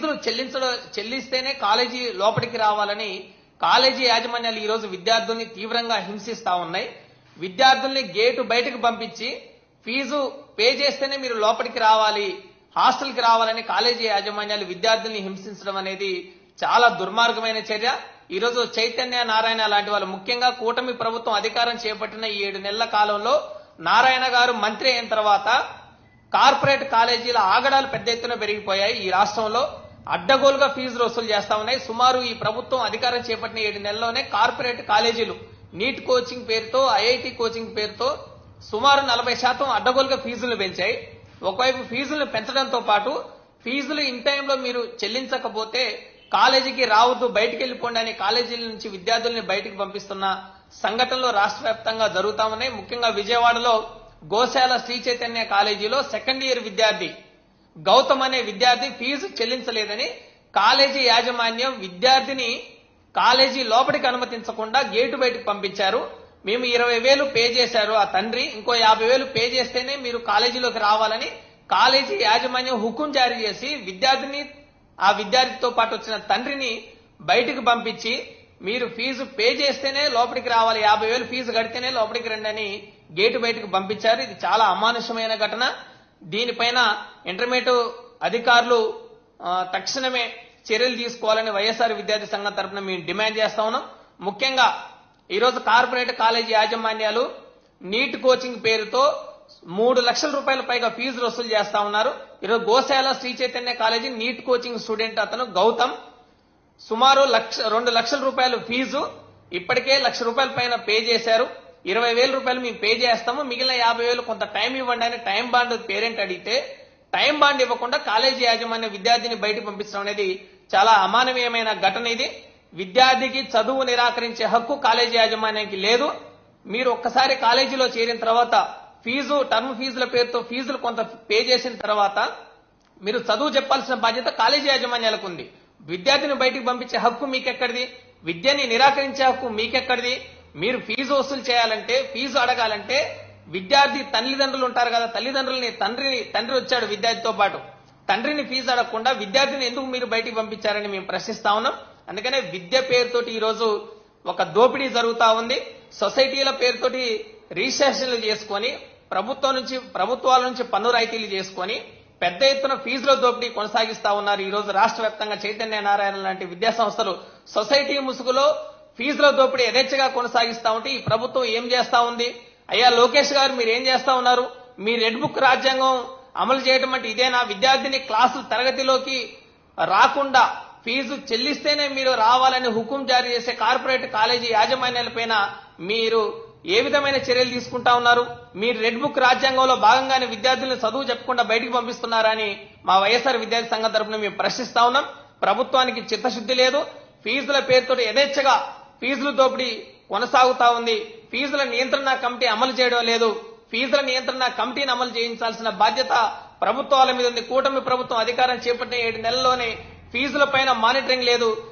ఫీజులు చెల్లించడం చెల్లిస్తేనే కాలేజీ లోపలికి రావాలని కాలేజీ యాజమాన్యాలు ఈ రోజు విద్యార్థుల్ని తీవ్రంగా హింసిస్తా ఉన్నాయి. విద్యార్థుల్ని గేటు బయటకు పంపించి ఫీజు పే చేస్తేనే మీరు లోపలికి రావాలి హాస్టల్కి రావాలని కాలేజీ యాజమాన్యాలు విద్యార్థుల్ని హింసించడం అనేది చాలా దుర్మార్గమైన చర్య. ఈరోజు చైతన్య నారాయణ లాంటి వాళ్ళు ముఖ్యంగా కూటమి ప్రభుత్వం అధికారం చేపట్టిన ఈ ఏడు నెలల కాలంలో నారాయణ గారు మంత్రి అయిన తర్వాత కార్పొరేట్ కాలేజీల ఆగడాలు పెద్ద ఎత్తున పెరిగిపోయాయి ఈ రాష్ట్రంలో. అడ్డగోలుగా ఫీజులు వసూలు చేస్తా ఉన్నాయి. సుమారు ఈ ప్రభుత్వం అధికారం చేపట్టిన ఏడు నెలల్లోనే కార్పొరేట్ కాలేజీలు నీట్ కోచింగ్ పేరుతో ఐఐటి కోచింగ్ పేరుతో సుమారు నలభై శాతం అడ్డగోలుగా ఫీజులు పెంచాయి. ఒకవైపు ఫీజులను పెంచడంతో పాటు ఫీజులు ఇన్ టైంలో మీరు చెల్లించకపోతే కాలేజీకి రావద్దు బయటికి వెళ్ళిపోండి అని కాలేజీల నుంచి విద్యార్థుల్ని బయటికి పంపిస్తున్న సంఘటనలు రాష్ట్ర వ్యాప్తంగా జరుగుతామని ముఖ్యంగా విజయవాడలో గోశాల శ్రీ చైతన్య కాలేజీలో సెకండ్ ఇయర్ విద్యార్థి గౌతమ్ అనే విద్యార్థి ఫీజు చెల్లించలేదని కాలేజీ యాజమాన్యం విద్యార్థిని కాలేజీ లోపలికి అనుమతించకుండా గేటు బయటకు పంపించారు. మేము ఇరవై వేలు పే చేశారు ఆ తండ్రి. ఇంకో యాభై వేలు పే చేస్తేనే మీరు కాలేజీలోకి రావాలని కాలేజీ యాజమాన్యం హుకుం జారీ చేసి విద్యార్థిని ఆ విద్యార్థితో పాటు వచ్చిన తండ్రిని బయటకు పంపించి మీరు ఫీజు పే చేస్తేనే లోపలికి రావాలి. యాభై వేలు ఫీజు కడితేనే లోపలికి రండి అని గేటు బయటకు పంపించారు. ఇది చాలా అమానుషమైన ఘటన. దీనిపైన ఇంటర్మీడియట్ అధికారులు తక్షణమే చర్యలు తీసుకోవాలని వైఎస్ఆర్ విద్యార్థి సంఘం తరపున మేము డిమాండ్ చేస్తా ఉన్నాం. ముఖ్యంగా ఈరోజు కార్పొరేట్ కాలేజీ యాజమాన్యాలు నీట్ కోచింగ్ పేరుతో మూడు లక్షల రూపాయల పైగా ఫీజులు వసూలు చేస్తా ఉన్నారు. ఈరోజు Goshala Sri Chaitanya college NEET coaching student అతను గౌతమ్. సుమారు లక్ష రెండు లక్షల రూపాయలు ఫీజు. ఇప్పటికే లక్ష రూపాయల పైన పే చేశారు. ఇరవై వేల రూపాయలు మేము పే చేస్తాము. మిగిలిన యాభై వేలు కొంత టైం ఇవ్వండి అని టైం బాండ్ పేరెంట్ అడిగితే టైం బాండ్ ఇవ్వకుండా కాలేజీ యాజమాన్య విద్యార్థిని బయటకు పంపించడం అనేది చాలా అమానవీయమైన ఘటన ఇది. విద్యార్థికి చదువు నిరాకరించే హక్కు కాలేజీ యాజమాన్యానికి లేదు. మీరు ఒక్కసారి కాలేజీలో చేరిన తర్వాత ఫీజు టర్మ్ ఫీజుల పేరుతో ఫీజులు కొంత పే చేసిన తర్వాత మీరు చదువు చెప్పాల్సిన బాధ్యత కాలేజీ యాజమాన్యాలకు ఉంది. విద్యార్థిని బయటికి పంపించే హక్కు మీకెక్కడిది? విద్యని నిరాకరించే హక్కు మీకెక్కడిది? మీరు ఫీజు వసూలు చేయాలంటే ఫీజు అడగాలంటే విద్యార్థి తల్లిదండ్రులు ఉంటారు కదా తల్లిదండ్రులని తండ్రి తండ్రి వచ్చాడు విద్యార్థితో పాటు. తండ్రిని ఫీజు అడగకుండా విద్యార్థిని ఎందుకు మీరు బయటికి పంపించారని మేము ప్రశ్నిస్తా ఉన్నాం. అందుకనే విద్య పేరుతోటి ఈరోజు ఒక దోపిడీ జరుగుతా ఉంది. సొసైటీల పేరుతోటి రిజిస్ట్రేషన్లు చేసుకొని ప్రభుత్వం నుంచి ప్రభుత్వాల నుంచి పన్ను రాయితీలు చేసుకొని పెద్ద ఎత్తున ఫీజుల దోపిడీ కొనసాగిస్తా ఉన్నారు. ఈ రోజు రాష్ట్ర వ్యాప్తంగా చైతన్య నారాయణ లాంటి విద్యా సంస్థలు సొసైటీ ముసుగులో ఫీజుల దోపిడీ యథేచ్ఛగా కొనసాగిస్తా ఉంటే ఈ ప్రభుత్వం ఏం చేస్తా ఉంది? అయ్యా లోకేష్ గారు మీరు ఏం చేస్తా ఉన్నారు? మీ రెడ్ బుక్ రాజ్యాంగం అమలు చేయడం అంటే ఇదేనా? విద్యార్థిని క్లాసు తరగతిలోకి రాకుండా ఫీజు చెల్లిస్తేనే మీరు రావాలని హుకుం జారీ చేసే కార్పొరేట్ కాలేజీ యాజమాన్యాలపైన మీరు ఏ విధమైన చర్యలు తీసుకుంటా ఉన్నారు? మీరు రెడ్ బుక్ రాజ్యాంగంలో భాగంగానే విద్యార్థులను చదువు చెప్పకుండా బయటికి పంపిస్తున్నారని మా వైఎస్ఆర్ విద్యార్థి సంఘం తరఫున మేము ప్రశ్నిస్తా ఉన్నాం. ప్రభుత్వానికి చిత్తశుద్ధి లేదు. ఫీజుల పేరుతో యథేచ్ఛగా ఫీజుల దోపిడీ కొనసాగుతా ఉంది. ఫీజుల నియంత్రణ కమిటీ అమలు చేయడం లేదు. ఫీజుల నియంత్రణ కమిటీని అమలు చేయించాల్సిన బాధ్యత ప్రభుత్వాల మీద ఉంది. కూటమి ప్రభుత్వం అధికారం చేపట్టిన ఏడు నెలల్లోనే ఫీజుల పైన మానిటరింగ్ లేదు.